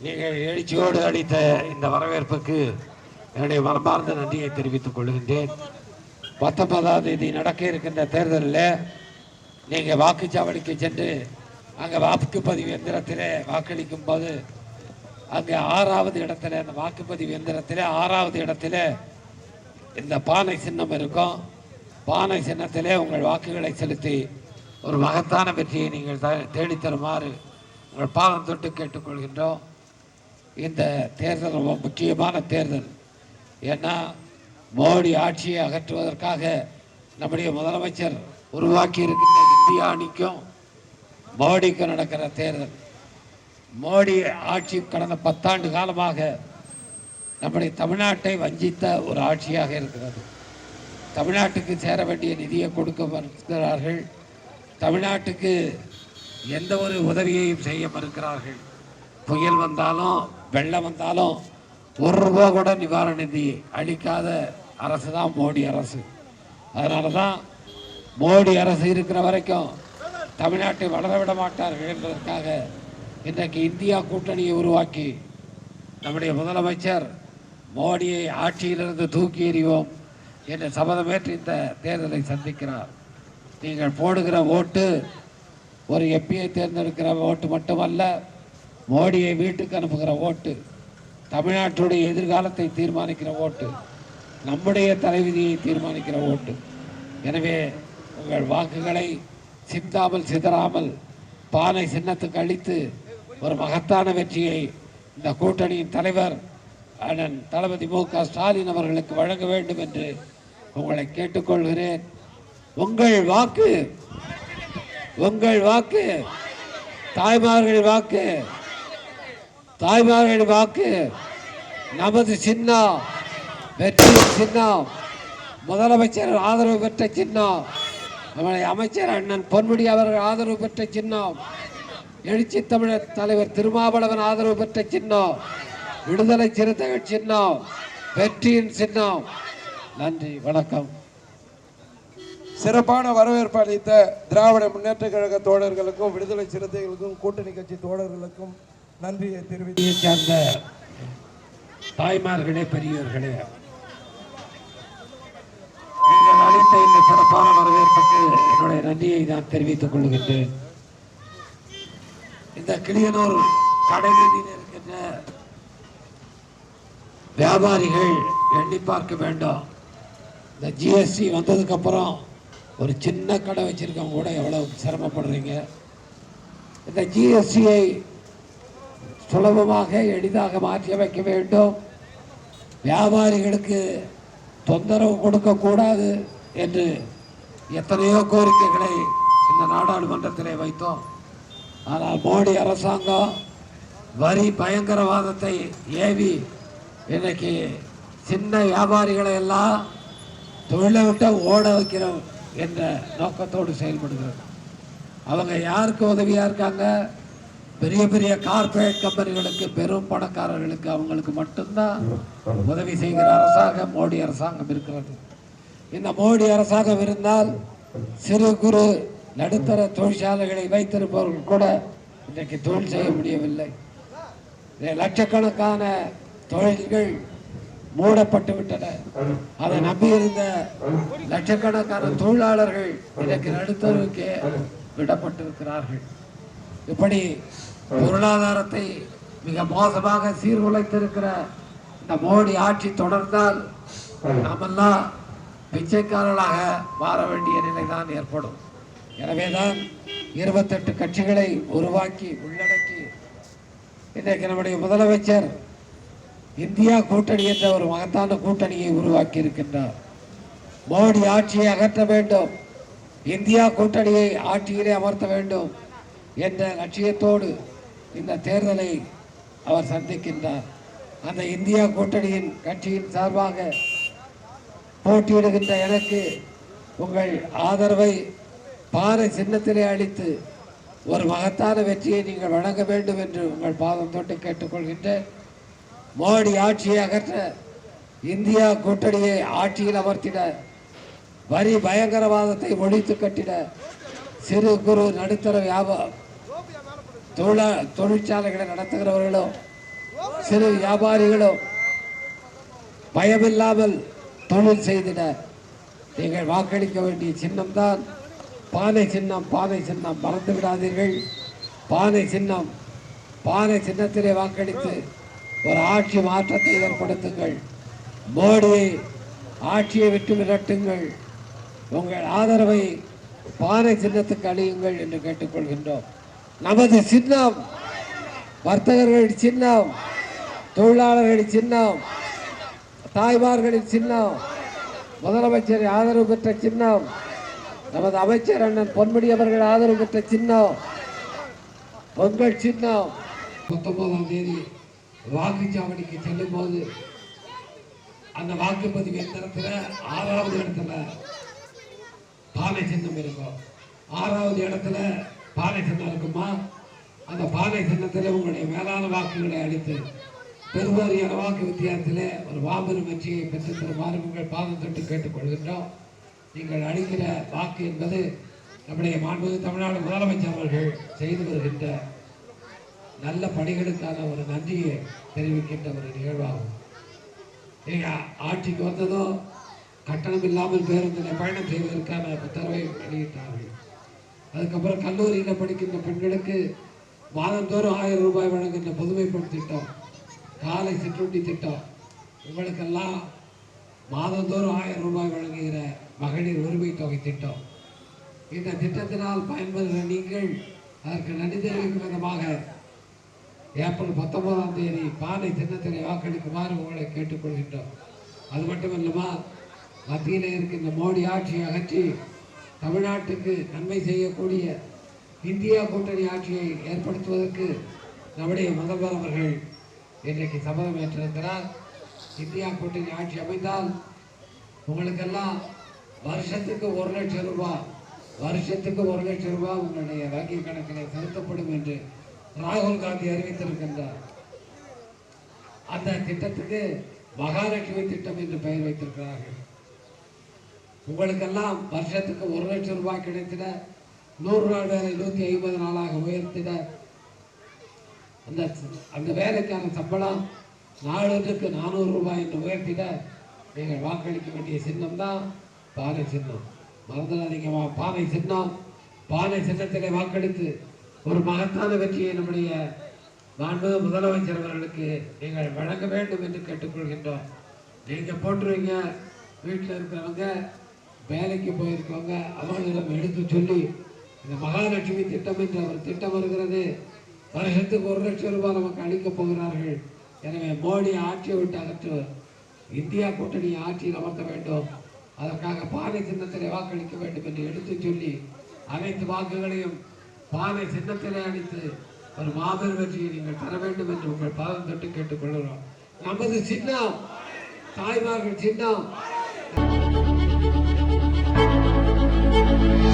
நீங்கள் எழுச்சியோடு அளித்த இந்த வரவேற்புக்கு என்னுடைய மனமார்ந்த நன்றியை தெரிவித்துக் கொள்கின்றேன். பத்தொன்பதாம் தேதி நடக்க இருக்கின்ற தேர்தலில் நீங்கள் வாக்குச்சாவடிக்கு சென்று அங்கே வாக்குப்பதிவு எந்திரத்தில் வாக்களிக்கும் போது அங்கே ஆறாவது இடத்துல அந்த வாக்குப்பதிவு எந்திரத்தில் ஆறாவது இடத்துல இந்த பானை சின்னம் இருக்கும். பானை சின்னத்திலே உங்கள் வாக்குகளை செலுத்தி ஒரு மகத்தான வெற்றியை நீங்கள் த- தேடித்தருமாறு உங்கள் பாதம் தொட்டு கேட்டுக்கொள்கின்றோம். இந்த தேர்தல் ரொம்ப முக்கியமான தேர்தல். ஏன்னா மோடி ஆட்சியை அகற்றுவதற்காக நம்முடைய முதலமைச்சர் உருவாக்கி இருக்கின்ற இந்திய அணிக்கும் மோடிக்கும் நடக்கிற தேர்தல். மோடி ஆட்சி கடந்த பத்தாண்டு காலமாக நம்முடைய தமிழ்நாட்டை வஞ்சித்த ஒரு ஆட்சியாக இருக்கிறது. தமிழ்நாட்டுக்கு சேர வேண்டிய நிதியை கொடுக்க மறுக்கிறார்கள். தமிழ்நாட்டுக்கு எந்த ஒரு உதவியையும் செய்ய மறுக்கிறார்கள். புயல் வந்தாலும் வெள்ளம் வந்தாலும் ஒரு ரூபா கூட நிவாரண நிதி அளிக்காத அரசு தான் மோடி அரசு. அதனால தான் மோடி அரசு இருக்கிற வரைக்கும் தமிழ்நாட்டை வளர விட மாட்டார்கள் என்பதற்காக இன்றைக்கு இந்தியா கூட்டணியை உருவாக்கி நம்முடைய முதலமைச்சர் மோடியை ஆட்சியிலிருந்து தூக்கி எறிவோம் என்று சபதமேற்று இந்த தேர்தலை சந்திக்கிறார். நீங்கள் போடுகிற ஓட்டு ஒரு எம்பியை தேர்ந்தெடுக்கிற ஓட்டு மட்டுமல்ல மோடியை வீட்டுக்கு அனுப்புகிற ஓட்டு தமிழ்நாட்டுடைய எதிர்காலத்தை தீர்மானிக்கிற ஓட்டு நம்முடைய தலைவிதியை தீர்மானிக்கிற ஓட்டு. எனவே உங்கள் வாக்குகளை சிந்தாமல் சிதறாமல் பானை சின்னத்துக்கு அளித்து ஒரு மகத்தான வெற்றியை இந்த கூட்டணியின் தலைவர் அண்ணன் தளபதி மு க ஸ்டாலின் அவர்களுக்கு வழங்க வேண்டும் என்று உங்களை கேட்டுக்கொள்கிறேன். உங்கள் வாக்கு உங்கள் வாக்கு தாய்மார்கள் வாக்கு தாய்மார்கள் வாக்கு நமது சின்னம் வெற்றி சின்னம் முதலமைச்சர் ஆதரவு பெற்ற சின்னம் நம்முடைய அமைச்சர் அண்ணன் பொன்முடி அவர்கள் ஆதரவு பெற்ற சின்னம் எழுச்சி தமிழர் தலைவர் திருமாவளவன் ஆதரவு பெற்ற சின்னம் விடுதலை சிறுத்தைகள் சின்னம் வெற்றியின் சின்னம் நன்றி வணக்கம். சிறப்பான வரவேற்பு அளித்த திராவிட முன்னேற்ற கழக தோழர்களுக்கும் விடுதலை சிறுத்தைகளுக்கும் கூட்டணி கட்சி தோழர்களுக்கும் நன்றியை தெரிவித்து சேர்ந்த சார்ந்த தாய்மார்களே பெரியவர்களே நீங்கள் அளித்த இந்த சிறப்பான வரவேற்புக்கு என்னுடைய நன்றியை நான் தெரிவித்துக் கொள்கின்றேன். இந்த கிளியனூர் கடைவீதியில் இருக்கின்ற வியாபாரிகள் எண்ணி பார்க்க வேண்டும். இந்த ஜிஎஸ்டி வந்ததுக்கு அப்புறம் ஒரு சின்ன கடை வச்சிருக்கவங்க கூட எவ்வளவு சிரமப்படுறீங்க. இந்த ஜிஎஸ்டியை சுலபமாக எளிதாக மாற்றி அமைக்க வேண்டும். வியாபாரிகளுக்கு தொந்தரவு கொடுக்கக்கூடாது என்று எத்தனையோ கோரிக்கைகளை இந்த நாடாளுமன்றத்திலே வைத்தோம். ஆனால் மோடி அரசாங்கம் வரி பயங்கரவாதத்தை ஏவி இன்னைக்கு சின்ன வியாபாரிகளை எல்லாம் தொழிலை விட்டு ஓட வைக்கிறோம் என்ற நோக்கத்தோடு செயல்படுகிறது. அவங்க யாருக்கு உதவியாக இருக்காங்க? பெரிய பெரிய கார்பரேட் கம்பெனிகளுக்கு பெரும் பணக்காரர்களுக்கு அவங்களுக்கு மட்டும்தான் உதவி செய்கிற அரசாங்கம் மோடி அரசாங்கம் இருக்கிறது. இந்த மோடி அரசாங்கம் இருந்தால் சிறு குறு நடுத்தர தொழிற்சாலைகளை வைத்திருப்பவர்கள் கூட இன்றைக்கு தொழில் செய்ய முடியவில்லை. லட்சக்கணக்கான தொழில்கள் மூடப்பட்டு விட்டன. அதை நம்பியிருந்த லட்சக்கணக்கான தொழிலாளர்கள் இன்றைக்கு நடுத்தருவுக்கு விடப்பட்டிருக்கிறார்கள். இப்படி பொருளாதாரத்தை மிக மோசமாக சீர்குலைத்திருக்கிற இந்த மோடி ஆட்சி தொடர்ந்தால் நாமெல்லாம் பிச்சைக்காரர்களாக மாற வேண்டிய நிலைதான் ஏற்படும். எனவேதான் இருபத்தெட்டு கட்சிகளை உருவாக்கி உள்ளடக்கி இன்றைக்கு நம்முடைய முதலமைச்சர் இந்தியா கூட்டணி என்ற ஒரு மகத்தான கூட்டணியை உருவாக்கி இருக்கின்றார் மோடி ஆட்சியை அகற்ற வேண்டும். இந்தியா கூட்டணியை ஆட்சியிலே அமர்த்த வேண்டும். என்ற லட்சியத்தோடு இந்த தேர்தலை அவர் சந்திக்கின்றார். அந்த இந்தியா கூட்டணியின் கட்சியின் சார்பாக போட்டியிடுகின்ற எனக்கு உங்கள் ஆதரவை பாறை சின்னத்திலே அளித்து ஒரு மகத்தான வெற்றியை நீங்கள் வழங்க வேண்டும் என்று உங்கள் பாதம் தொட்டு கேட்டுக்கொள்கின்றேன். மோடி ஆட்சியை அகற்ற இந்தியா கூட்டணியை ஆட்சியில் அமர்த்திட வரி பயங்கரவாதத்தை ஒழித்து கட்டிட சிறு குறு நடுத்தர வியாபாரம் தொழிலா தொழிற்சாலைகளை நடத்துகிறவர்களோ சிறு வியாபாரிகளோ பயமில்லாமல் தொழில் செய்திட நீங்கள் வாக்களிக்க வேண்டிய சின்னம்தான். பானை சின்னம் பானை சின்னம் மறந்து விடாதீர்கள். பானை சின்னம் பானை சின்னத்திலே வாக்களித்து ஒரு ஆட்சி மாற்றத்தை ஏற்படுத்துங்கள். மோடியை ஆட்சியை விட்டு விரட்டுங்கள் உங்கள் ஆதரவை பானை சின்னத்துக்கு அழியுங்கள் என்று கேட்டுக்கொள்கின்றோம். நமது சின்னம் வர்த்தகர்கள் சின்னம் தொழிலாளர்கள் சின்னம் தாய்மார்களின் சின்னம் முதலமைச்சர் ஆதரவு பெற்ற சின்னம் நமது அமைச்சர் அண்ணன் பொன்முடி அவர்கள் ஆதரவு பெற்ற சின்னம் பொங்கல் சின்னம். பத்தொன்பதாம் தேதி வாக்குச்சாவடிக்கு செல்லும் போது அந்த வாக்குப்பதிவு எந்திரத்தில் ஆறாவது இடத்துல. பானை சின்னம் இருக்கும். ஆறாவது இடத்துல பானை சின்னம் இருக்குமா அந்த பானை சின்னத்தில் உங்களுடைய மேலான வாக்குகளை அளித்து பெருவாரியான வாக்கு வித்தியாசத்திலே ஒரு மாபெரும் வெற்றியை பெற்று தருமாறு உங்கள் பாதம் தொட்டு கேட்டுக்கொள்கின்றோம் நீங்கள் அளிக்கிற வாக்கு என்பது நம்முடைய மாண்புமிகு தமிழ்நாடு முதலமைச்சர் அவர்கள் செய்து வருகின்ற நல்ல பணிகளுக்கான ஒரு நன்றியை தெரிவிக்கின்ற ஒரு நிகழ்வாகும். நீங்க ஆட்சிக்கு வந்ததோ கட்டணம் இல்லாமல் பேருந்தில் பயணம் செய்வதற்கான உத்தரவை வெளியிட்டார்கள். அதுக்கப்புறம் கல்லூரியில் படிக்கின்ற பெண்களுக்கு மாதந்தோறும் ஆயிரம் ரூபாய் வழங்குகின்ற புதுமைப்பெண் திட்டம் காலை சிற்றுண்டி திட்டம். உங்களுக்கெல்லாம் மாதந்தோறும் ஆயிரம் ரூபாய் வழங்குகிற மகளிர் உரிமை தொகை திட்டம். இந்த திட்டத்தினால் பயன்பெறுகிற நீங்கள் அதற்கு நன்றி தெரிவிக்கும் விதமாக ஏப்ரல் பத்தொன்பதாம் தேதி பானை சின்னத்திலே வாக்களிக்குமாறு உங்களை கேட்டுக்கொள்கின்றோம். அது மட்டுமல்லமா மத்தியில் இருக்கின்ற மோடி ஆட்சியை அகற்றி தமிழ்நாட்டுக்கு நன்மை செய்யக்கூடிய இந்தியா கூட்டணி ஆட்சியை ஏற்படுத்துவதற்கு நம்முடைய முதல்வர் அவர்கள் இன்றைக்கு சபதம் ஏற்றிருக்கிறார். இந்தியா கூட்டணி ஆட்சி அமைந்தால் உங்களுக்கெல்லாம் வருஷத்துக்கு ஒரு லட்சம் ரூபாய் வருஷத்துக்கு ஒரு லட்சம் ரூபாய் உங்களுடைய வங்கி கணக்கில் செலுத்தப்படும் என்று ராகுல் காந்தி அறிவித்திருக்கின்றார். அந்த திட்டத்துக்கு மகாலட்சுமி திட்டம் என்று பெயர் வைத்திருக்கிறார்கள். உங்களுக்கெல்லாம் வருஷத்துக்கு ஒரு லட்சம் ரூபாய் கிடைத்திட நூறு நாள் வேலை நூற்றி ஐம்பது நாளாக உயர்த்திட அந்த அந்த வேலைக்கான சம்பளம் நாளொன்றுக்கு நானூறு ரூபாய் என்று உயர்த்திட நீங்கள் வாக்களிக்க வேண்டிய சின்னம் தான் பானை சின்னம். மறந்துடாதீங்க வா- பானை சின்னம். பானை சின்னத்திலே வாக்களித்து ஒரு மகத்தான வெற்றியை நம்முடைய மாண்பு முதலமைச்சர் அவர்களுக்கு நீங்கள் வழங்க வேண்டும் என்று கேட்டுக்கொள்கின்றோம். நீங்கள் போட்டுருவீங்க வீட்டில் இருக்கிறவங்க வேலைக்கு போயிருக்கவங்க அவர்களிடம் எடுத்து சொல்லி இந்த மகாலட்சுமி திட்டம் என்று அவர் திட்டம் வருகிறது வருஷத்துக்கு ஒரு லட்சம் ரூபாய் நமக்கு அளிக்கப் போகிறார்கள். எனவே மோடி ஆட்சியை விட்டு அகற்று இந்தியா கூட்டணி ஆட்சியில் அமர்த்த வேண்டும். அதற்காக பானை சின்னத்திலே வாக்களிக்க வேண்டும் என்று எடுத்துச் சொல்லி அனைத்து வாக்குகளையும் பானை சின்னத்திலே அளித்து ஒரு மாபெரும் வெற்றியை நீங்கள் தர வேண்டும் என்று உங்கள் பாதம் தொட்டு கேட்டுக்கொள்கிறோம் நமது சின்னம் தாய்மார்கள் சின்னம். Thank you.